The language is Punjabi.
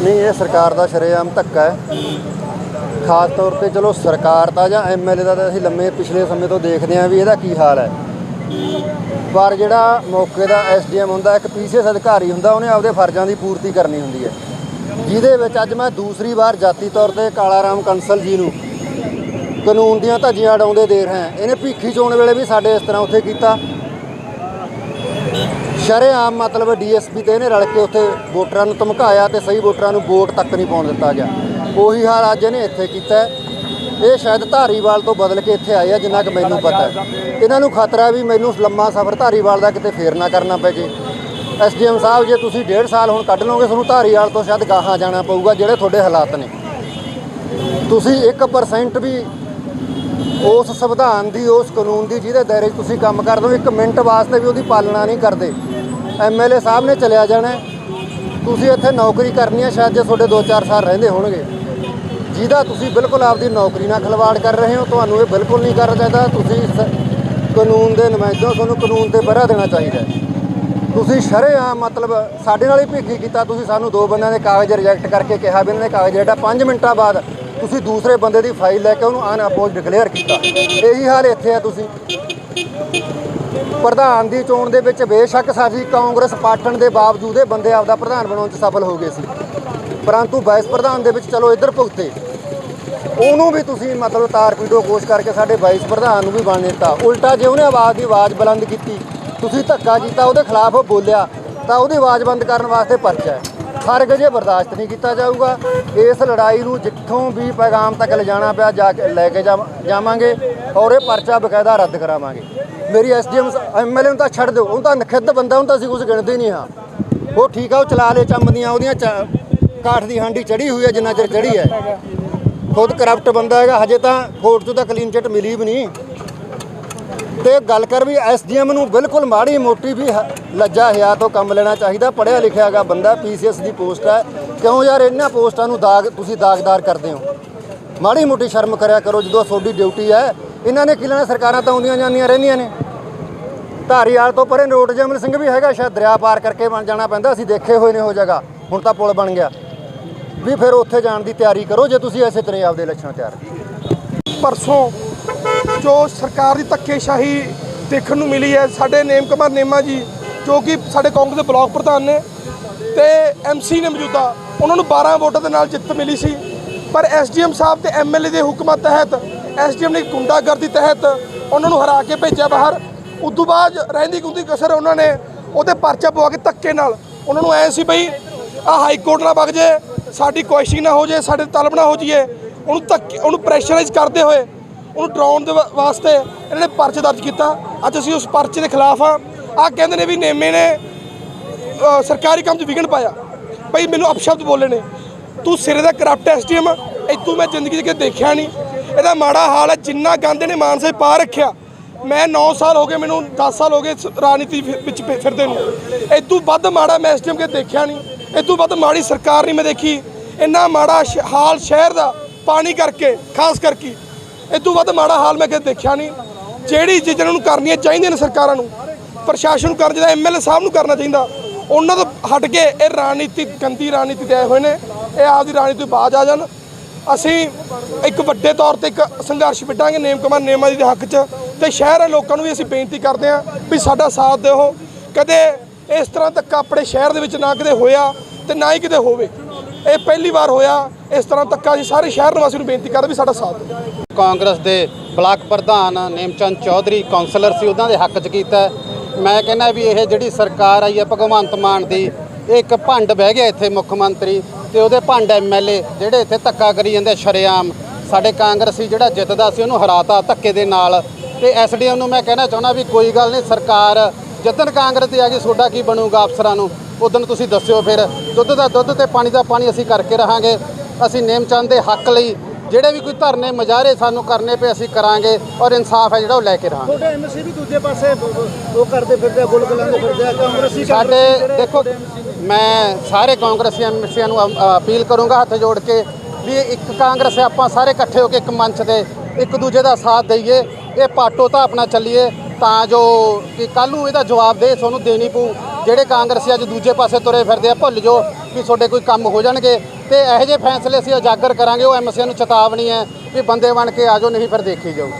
ਨਹੀਂ, ਇਹ ਸਰਕਾਰ ਦਾ ਸ਼ਰੇਆਮ ਧੱਕਾ ਹੈ। ਖਾਸ ਤੌਰ ਤੇ ਚਲੋ ਸਰਕਾਰ ਦਾ ਜਾਂ ਐਮਐਲਏ ਦਾ ਤਾਂ ਅਸੀਂ ਲੰਮੇ ਪਿਛਲੇ ਸਮੇਂ ਤੋਂ ਦੇਖਦੇ ਆਂ ਵੀ ਇਹਦਾ ਕੀ ਹਾਲ ਹੈ। ਪਰ ਜਿਹੜਾ ਮੌਕੇ ਦਾ ਐਸਡੀਐਮ ਹੁੰਦਾ, ਇੱਕ ਪੀਸੀਐਸ ਅਧਿਕਾਰੀ ਹੁੰਦਾ, ਉਹਨੇ ਆਪਦੇ ਫਰਜ਼ਾਂ ਦੀ ਪੂਰਤੀ ਕਰਨੀ ਹੁੰਦੀ ਹੈ। ਜਿਹਦੇ ਵਿੱਚ ਅੱਜ ਮੈਂ ਦੂਸਰੀ ਵਾਰ ਜਾਤੀ ਤੌਰ ਤੇ ਕਾਲਾ ਰਾਮ ਕੰਸਲ ਜੀ ਨੂੰ ਕਾਨੂੰਨ ਦੀਆਂ ਧੱਜੀਆਂ ਉਡਾਉਂਦੇ ਦੇਖ ਰਿਹਾ ਇਹਨੇ ਭੀਖੀ ਚੋਣ ਵੇਲੇ ਵੀ ਸਾਡੇ ਇਸ ਤਰ੍ਹਾਂ ਉੱਥੇ ਕੀਤਾ। ਸ਼ਰੇਆਮ ਮਤਲਬ ਡੀਐਸਪੀ ਤੇ ਇਹਨੇ ਰਲ ਕੇ ਉੱਥੇ ਵੋਟਰਾਂ ਨੂੰ ਧਮਕਾਇਆ ਤੇ ਸਹੀ ਵੋਟਰਾਂ ਨੂੰ ਵੋਟ ਤੱਕ ਨਹੀਂ ਪਾਉਣ ਦਿੱਤਾ ਗਿਆ। ਉਹੀ ਹਾਲ ਅੱਜ ਇਹਨੇ ਇੱਥੇ ਕੀਤਾ ਇਹ ਸ਼ਾਇਦ ਧਾਰੀਵਾਲ ਤੋਂ ਬਦਲ ਕੇ ਇੱਥੇ ਆਏ ਆ, ਜਿੰਨਾ ਕਿ ਮੈਨੂੰ ਪਤਾ ਹੈ। ਇਹਨਾਂ ਨੂੰ ਖਤਰਾ ਵੀ ਮੈਨੂੰ ਲੰਮਾ ਸਫ਼ਰ ਧਾਰੀਵਾਲ ਦਾ ਕਿਤੇ ਫੇਰ ਨਾ ਕਰਨਾ ਪੈ ਜੇ। ਐਸਡੀਐਮ ਸਾਹਿਬ, ਜੇ ਤੁਸੀਂ ਡੇਢ ਸਾਲ ਹੁਣ ਕੱਢ ਲਓਗੇ, ਤੁਹਾਨੂੰ ਧਾਰੀਵਾਲ ਤੋਂ ਸ਼ਾਇਦ ਗਾਹਾਂ ਜਾਣਾ ਪਊਗਾ, ਜਿਹੜੇ ਤੁਹਾਡੇ ਹਾਲਾਤ ਨੇ। ਤੁਸੀਂ 1% ਵੀ ਉਸ ਸੰਵਿਧਾਨ ਦੀ, ਉਸ ਕਾਨੂੰਨ ਦੀ, ਜਿਹਦੇ ਦਾਇਰੇ ਤੁਸੀਂ ਕੰਮ ਕਰਦੇ ਹੋ, ਇੱਕ ਮਿੰਟ ਵਾਸਤੇ ਵੀ ਉਹਦੀ ਪਾਲਣਾ ਨਹੀਂ ਕਰਦੇ। ਐਮਐਲਏ ਸਾਹਿਬ ਨੇ ਚਲਿਆ ਜਾਣਾ ਤੁਸੀਂ ਇੱਥੇ ਨੌਕਰੀ ਕਰਨੀ ਹੈ, ਸ਼ਾਇਦ ਜੇ ਤੁਹਾਡੇ 2-4 ਸਾਲ ਰਹਿੰਦੇ ਹੋਣਗੇ। ਜਿਹਦਾ ਤੁਸੀਂ ਬਿਲਕੁਲ ਆਪਦੀ ਨੌਕਰੀ ਨਾਲ ਖਿਲਵਾੜ ਕਰ ਰਹੇ ਹੋ, ਤੁਹਾਨੂੰ ਇਹ ਬਿਲਕੁਲ ਨਹੀਂ ਕਰਨਾ ਚਾਹੀਦਾ। ਤੁਸੀਂ ਕਾਨੂੰਨ ਦੇ ਨੁਮਾਇੰਦੇ ਹੋ ਤੁਹਾਨੂੰ ਕਾਨੂੰਨ ਤੇ ਪਹਿਰਾ ਦੇਣਾ ਚਾਹੀਦਾ ਹੈ। ਤੁਸੀਂ ਸ਼ਰੇਆਮ ਮਤਲਬ ਸਾਡੇ ਨਾਲ ਹੀ ਭੀਖੀ ਕੀਤਾ। ਤੁਸੀਂ ਸਾਨੂੰ ਦੋ ਬੰਦਿਆਂ ਦੇ ਕਾਗਜ਼ ਰਿਜੈਕਟ ਕਰਕੇ ਕਿਹਾ ਵੀ ਇਹਨਾਂ ਦੇ ਕਾਗਜ਼ ਜਿਹੜਾ 5 ਮਿੰਟਾਂ ਬਾਅਦ ਤੁਸੀਂ ਦੂਸਰੇ ਬੰਦੇ ਦੀ ਫਾਈਲ ਲੈ ਕੇ ਉਹਨੂੰ ਅਨ ਅਪੋਜ਼ ਡਿਕਲੇਅਰ ਕੀਤਾ। ਇਹੀ ਹਾਲ ਇੱਥੇ ਆ ਤੁਸੀਂ। ਪ੍ਰਧਾਨ ਦੀ ਚੋਣ ਦੇ ਵਿੱਚ ਬੇਸ਼ੱਕ ਸਾਡੀ ਕਾਂਗਰਸ ਪਾਟਣ ਦੇ ਬਾਵਜੂਦ ਇਹ ਬੰਦੇ ਆਪਦਾ ਪ੍ਰਧਾਨ ਬਣਾਉਣ 'ਚ ਸਫਲ ਹੋ ਗਏ ਸੀ। ਪਰੰਤੂ ਵਾਈਸ ਪ੍ਰਧਾਨ ਦੇ ਵਿੱਚ ਚਲੋ ਇੱਧਰ ਭੁਗਤੇ। ਉਹਨੂੰ ਵੀ ਤੁਸੀਂ ਮਤਲਬ ਤਾਰ ਪੀਡੋ ਕੋਸ਼ ਕਰਕੇ ਸਾਡੇ ਵਾਈਸ ਪ੍ਰਧਾਨ ਨੂੰ ਵੀ ਬਣ ਦਿੱਤਾ। ਉਲਟਾ ਜੇ ਉਹਨੇ ਆਵਾਜ਼ ਦੀ ਆਵਾਜ਼ ਬੁਲੰਦ ਕੀਤੀ, ਤੁਸੀਂ ਧੱਕਾ ਕੀਤਾ, ਉਹਦੇ ਖਿਲਾਫ ਉਹ ਬੋਲਿਆ, ਤਾਂ ਉਹਦੀ ਆਵਾਜ਼ ਬੰਦ ਕਰਨ ਵਾਸਤੇ ਪਰਚਾ ਹੈ। ਹਰਗਿਜ਼ ਜੇ ਬਰਦਾਸ਼ਤ ਨਹੀਂ ਕੀਤਾ ਜਾਊਗਾ, ਇਸ ਲੜਾਈ ਨੂੰ ਜਿੱਥੋਂ ਵੀ ਪੈਗਾਮ ਤੱਕ ਲਿਜਾਣਾ ਪਿਆ, ਜਾ ਕੇ ਲੈ ਕੇ ਜਾਵਾਂ- ਜਾਵਾਂਗੇ ਔਰ ਇਹ ਪਰਚਾ ਬਕਾਇਦਾ ਰੱਦ ਕਰਾਵਾਂਗੇ। ਮੇਰੀ ਐਸਡੀਐਮ ਐਮਐਲਏ ਨੂੰ ਤਾਂ ਛੱਡ ਦਿਓ ਉਹ ਤਾਂ ਨਖਿੱਧ ਬੰਦਾ, ਉਹਨੂੰ ਤਾਂ ਅਸੀਂ ਕੁਝ ਗਿਣਦੇ ਨਹੀਂ ਹਾਂ। ਉਹ ਠੀਕ ਆ, ਉਹ ਚਲਾ ਲੇ ਚੰਮਦੀਆਂ ਉਹਦੀਆਂ ਚ- ਕਾਠ ਦੀ ਹਾਂਡੀ ਚੜੀ ਹੋਈ ਹੈ ਜਿੰਨਾ ਚਿਰ ਚੜੀ ਹੈ ਖੁਦ ਕਰਪਟ ਬੰਦਾ ਹੈਗਾ, ਹਜੇ ਤਾਂ ਕੋਰਟ 'ਚੋਂ ਤਾਂ ਕਲੀਨ ਚਿੱਟ ਮਿਲੀ ਵੀ ਨਹੀਂ। ਤੇ ਗੱਲ ਕਰ ਵੀ ਐਸਡੀਐਮ ਨੂੰ ਬਿਲਕੁਲ ਮਾੜੀ ਮੋਟੀ ਵੀ ਲੱਜਾ ਹਿਆ ਤੋਂ ਕੰਮ ਲੈਣਾ ਚਾਹੀਦਾ ਪੜਿਆ ਲਿਖਿਆ ਹੈਗਾ ਬੰਦਾ ਪੀਸੀਐਸ ਦੀ ਪੋਸਟ ਹੈ ਕਿਉਂ ਯਾਰ, ਇਹਨਾਂ ਪੋਸਟਾਂ ਨੂੰ ਦਾਗ, ਤੁਸੀਂ ਦਾਗਦਾਰ ਕਰਦੇ ਹੋ। ਮਾੜੀ ਮੋਟੀ ਸ਼ਰਮ ਕਰਿਆ ਕਰੋ ਜਦੋਂ ਤੁਹਾਡੀ ਡਿਊਟੀ ਹੈ ਇਹਨਾਂ ਨੇ ਕੀ ਲੈਣਾ ਸਰਕਾਰਾਂ ਤਾਂ ਆਉਂਦੀਆਂ ਜਾਂਦੀਆਂ ਰਹਿੰਦੀਆਂ ਨੇ। ਧਾਰੀਵਾਲ ਤੋਂ ਪਰੇ ਨੋਟ ਜਮਲ ਸਿੰਘ ਵੀ ਹੈਗਾ, ਸ਼ਾਇਦ ਦਰਿਆ ਪਾਰ ਕਰਕੇ ਬਣ ਜਾਣਾ ਪੈਂਦਾ, ਅਸੀਂ ਦੇਖੇ ਹੋਏ ਨੇ ਉਹ ਜਗ੍ਹਾ। ਹੁਣ ਤਾਂ ਪੁਲ ਬਣ ਗਿਆ। ਵੀ ਫਿਰ ਉੱਥੇ ਜਾਣ ਦੀ ਤਿਆਰੀ ਕਰੋ, ਜੇ ਤੁਸੀਂ ਐਸੇ ਤਰ੍ਹਾਂ ਆਪਦੇ ਲੱਛਣ ਤਿਆਰ। ਪਰਸੋਂ ਜੋ ਸਰਕਾਰ ਦੀ ਧੱਕੇਸ਼ਾਹੀ ਦੇਖਣ ਨੂੰ ਮਿਲੀ ਹੈ, ਸਾਡੇ ਨੇਮ ਕੁਮਾਰ ਨੇਮਾ ਜੀ, ਜੋ ਕਿ ਸਾਡੇ ਕਾਂਗਰਸ ਦੇ ਬਲਾਕ ਪ੍ਰਧਾਨ ਨੇ ਤੇ ਐਮਸੀ ਨੇ ਮੌਜੂਦਾ, ਉਹਨਾਂ ਨੂੰ 12 ਵੋਟਾਂ ਦੇ ਨਾਲ ਜਿੱਤ ਮਿਲੀ ਸੀ। ਪਰ ਐਸਡੀਐਮ ਸਾਹਿਬ ਤੇ ਐਮਐਲਏ ਦੇ ਹੁਕਮਾਂ ਤਹਿਤ ਐਸਡੀਐਮ ਨੇ ਗੁੰਡਾਗਰਦੀ ਤਹਿਤ ਉਹਨਾਂ ਨੂੰ ਹਰਾ ਕੇ ਭੇਜਿਆ ਬਾਹਰ। ਉਦੋਂ ਬਾਅਦ ਰਹਿੰਦੀ ਗੁੰਦੀ ਕਸਰ ਉਹਨਾਂ ਨੇ ਉਹਦੇ ਪਰਚਾ ਪਵਾ ਕੇ ਧੱਕੇ ਨਾਲ ਉਹਨਾਂ ਨੂੰ ਐ ਸੀ ਬਈ ਆ ਹਾਈ ਕੋਰਟ ਨਾ ਵਗ ਜੇ, ਸਾਡੀ ਕੁਐਸਚਿੰਗ ਨਾ ਹੋ ਜੇ, ਸਾਡੇ ਤਲਬ ਨਾ ਹੋ ਜਾਈਏ। ਉਹਨੂੰ ਧੱਕੇ, ਉਹਨੂੰ ਪ੍ਰੈਸ਼ਰਾਈਜ਼ ਕਰਦੇ ਹੋਏ ਉਹਨੂੰ ਡਰਾਉਣ ਦੇ ਵਾਸਤੇ ਇਹਨਾਂ ਨੇ ਪਰਚਾ ਦਰਜ ਕੀਤਾ। ਅੱਜ ਅਸੀਂ ਉਸ ਪਰਚੇ ਦੇ ਖਿਲਾਫ ਆ ਆ ਕਹਿੰਦੇ ਨੇ ਵੀ ਨੇਮੇ ਨੇ ਸਰਕਾਰੀ ਕੰਮ 'ਚ ਵਿਘਨ ਪਾਇਆ। ਭਾਈ ਮੈਨੂੰ ਅਪਸ਼ਬਦ ਬੋਲੇ ਨੇ। ਤੂੰ ਸਿਰੇ ਦਾ ਕਰਪਟ ਐਸਟੀਐਮ ਇਤੋਂ ਮੈਂ ਜ਼ਿੰਦਗੀ 'ਚ ਕਦੇ ਦੇਖਿਆ ਨਹੀਂ। ਇਹਦਾ ਮਾੜਾ ਹਾਲ ਹੈ, ਜਿੰਨਾ ਗੰਦ ਨੇ ਮਾਨਸੇ ਪਾ ਰੱਖਿਆ। ਮੈਂ 9 ਸਾਲ ਹੋ ਗਏ, ਮੈਨੂੰ 10 ਸਾਲ ਹੋ ਗਏ ਰਾਜਨੀਤੀ ਫਿ- ਵਿੱਚ ਫਿਰਦੇ ਨੂੰ। ਇਤੋਂ ਵੱਧ ਮਾੜਾ ਮੈਂ ਇਸ ਟਾਈਮ ਕਦੇ ਦੇਖਿਆ ਨਹੀਂ। ਇਤੋਂ ਵੱਧ ਮਾੜੀ ਸਰਕਾਰ ਨਹੀਂ ਮੈਂ ਦੇਖੀ। ਇੰਨਾ ਮਾੜਾ ਸ਼- ਹਾਲ ਸ਼ਹਿਰ ਦਾ, ਪਾਣੀ ਕਰਕੇ, ਖਾਸ ਕਰਕੇ। ਇਤੋਂ ਵੱਧ ਮਾੜਾ ਹਾਲ ਮੈਂ ਕਦੇ ਦੇਖਿਆ ਨਹੀਂ। ਜਿਹੜੀ ਚੀਜ਼ਾਂ ਨੂੰ ਕਰਨੀਆਂ ਚਾਹੀਦੀਆਂ ਨੇ ਸਰਕਾਰਾਂ ਨੂੰ, ਪ੍ਰਸ਼ਾਸਨ ਨੂੰ ਕਰਨ ਚਾਹੀਦਾ ਐਮਐਲਏ ਸਾਹਿਬ ਨੂੰ ਕਰਨਾ ਚਾਹੀਦਾ, ਉਹਨਾਂ ਤੋਂ ਹਟ ਕੇ ਇਹ ਰਾਜਨੀਤੀ, ਗੰਦੀ ਰਾਜਨੀਤੀ ਤੇ ਆਏ ਹੋਏ ਨੇ। ਇਹ ਆਪਦੀ ਰਾਜਨੀਤੀ ਬਾਜ ਆ ਜਾਣ। ਅਸੀਂ ਇੱਕ ਵੱਡੇ ਤੌਰ ਤੇ ਇੱਕ ਸੰਘਰਸ਼ ਵਿੱਢਾਂਗੇ ਨੇਮ ਕੁਮਾਰ ਨੇਮਾ ਜੀ ਦੇ ਹੱਕ 'ਚ ਤੇ ਸ਼ਹਿਰ ਦੇ ਲੋਕਾਂ ਨੂੰ ਵੀ ਅਸੀਂ ਬੇਨਤੀ ਕਰਦੇ ਹਾਂ ਵੀ ਸਾਡਾ ਸਾਥ ਦਿਓ। ਕਦੇ ਇਸ ਤਰ੍ਹਾਂ ਧੱਕਾ ਆਪਣੇ ਸ਼ਹਿਰ ਦੇ ਵਿੱਚ ਨਾ ਕਦੇ ਹੋਇਆ ਤੇ ਨਾ ਹੀ ਕਿਤੇ ਹੋਵੇ। ਇਹ ਪਹਿਲੀ ਵਾਰ ਹੋਇਆ, ਇਸ ਤਰ੍ਹਾਂ ਧੱਕਾ ਅਸੀਂ ਸਾਰੇ ਸ਼ਹਿਰ ਨਿਵਾਸੀ ਨੂੰ ਬੇਨਤੀ ਕਰਦੇ ਵੀ ਸਾਡਾ ਸਾਥ ਦਿਓ। ਕਾਂਗਰਸ ਦੇ ਬਲਾਕ ਪ੍ਰਧਾਨ ਨੇਮਚੰਦ ਚੌਧਰੀ ਕਾਉਂਸਲਰ ਸੀ, ਉਹਨਾਂ ਦੇ ਹੱਕ 'ਚ ਕੀਤਾ ਮੈਂ ਕਹਿੰਦਾ ਵੀ ਇਹ ਜਿਹੜੀ ਸਰਕਾਰ ਆਈ ਹੈ, ਭਗਵੰਤ ਮਾਨ ਦੀ, ਇਹ ਇੱਕ ਭੰਡ ਬਹਿ ਗਿਆ ਇੱਥੇ ਮੁੱਖ ਮੰਤਰੀ। ਤੇ ਉਹਦੇ ਭੰਡ ਐਮਐਲਏ ਜਿਹੜੇ ਇੱਥੇ ਧੱਕਾ ਕਰੀ ਜਾਂਦੇ ਸ਼ਰੇਆਮ। ਸਾਡੇ ਕਾਂਗਰਸੀ ਜਿਹੜਾ ਜਿੱਤਦਾ ਸੀ, ਉਹਨੂੰ ਹਰਾਤਾ ਧੱਕੇ ਦੇ ਨਾਲ। ਤੇ ਐਸਡੀਐਮ ਨੂੰ ਮੈਂ ਕਹਿਣਾ ਚਾਹੁੰਦਾ ਵੀ ਕੋਈ ਗੱਲ ਨਹੀਂ, ਸਰਕਾਰ ਜਿੱਦਣ ਕਾਂਗਰਸ ਦੀ ਆ ਗਈ ਤੁਹਾਡਾ ਕੀ ਬਣੂਗਾ ਅਫਸਰਾਂ ਨੂੰ? ਉਦੋਂ ਤੁਸੀਂ ਦੱਸਿਓ ਫਿਰ। ਦੁੱਧ ਦਾ ਦੁੱਧ ਤੇ ਪਾਣੀ ਦਾ ਪਾਣੀ ਅਸੀਂ ਕਰਕੇ ਰਹਾਂਗੇ। ਅਸੀਂ ਨੇਮਚੰਦ ਦੇ ਹੱਕ ਲਈ ਜਿਹੜੇ ਵੀ ਕੋਈ ਧਰਨੇ ਮੁਜ਼ਾਹਰੇ ਸਾਨੂੰ ਕਰਨੇ ਪਏ ਅਸੀਂ ਕਰਾਂਗੇ ਔਰ ਇਨਸਾਫ ਹੈ ਜਿਹੜਾ ਉਹ ਲੈ ਕੇ ਰਹਾਂਗੇ। ਤੁਹਾਡੇ ਐਮਸੀ ਵੀ ਦੂਜੇ ਪਾਸੇ ਉਹ ਕਰਦੇ ਫਿਰਦੇ ਗੁਲ ਗਲਾਉਂਦੇ ਫਿਰਦੇ ਆ ਕਾਂਗਰਸੀ ਸਾਡੇ ਦੇਖੋ ਮੈਂ ਸਾਰੇ ਕਾਂਗਰਸੀ ਐਮਸੀਆਂ ਨੂੰ ਅਪੀਲ ਕਰੂੰਗਾ ਹੱਥ ਜੋੜ ਕੇ ਵੀ ਇੱਕ ਕਾਂਗਰਸ ਹੈ ਆਪਾਂ ਸਾਰੇ ਇਕੱਠੇ ਹੋ ਕੇ ਇੱਕ ਮੰਚ ਤੇ ਇੱਕ ਦੂਜੇ ਦਾ ਸਾਥ ਦਈਏ ਇਹ ਪਾਟੋ ਤਾਂ ਆਪਣਾ ਚੱਲੀਏ ਤਾਂ ਜੋ ਕਿ ਕੱਲ ਨੂੰ ਇਹਦਾ ਜਵਾਬ ਦੇ ਤੁਹਾਨੂੰ ਦੇਣੀ ਪਊ। ਜਿਹੜੇ ਕਾਂਗਰਸੀ ਅੱਜ ਦੂਜੇ ਪਾਸੇ ਤੁਰੇ ਫਿਰਦੇ ਆ ਭੁੱਲ ਜੋ ਵੀ ਤੁਹਾਡੇ ਕੋਈ ਕੰਮ ਹੋ ਜਾਣਗੇ। ਤੇ ਇਹੋ ਜਿਹੇ ਫੈਸਲੇ ਅਸੀਂ ਉਜਾਗਰ ਕਰਾਂਗੇ, ਉਹ ਐਮਸੀਆਂ ਨੂੰ ਚੇਤਾਵਨੀ ਹੈ ਵੀ ਬੰਦੇ ਬਣ ਕੇ ਆਜੋ ਨਹੀਂ ਫਿਰ ਦੇਖੀ ਜਾਊ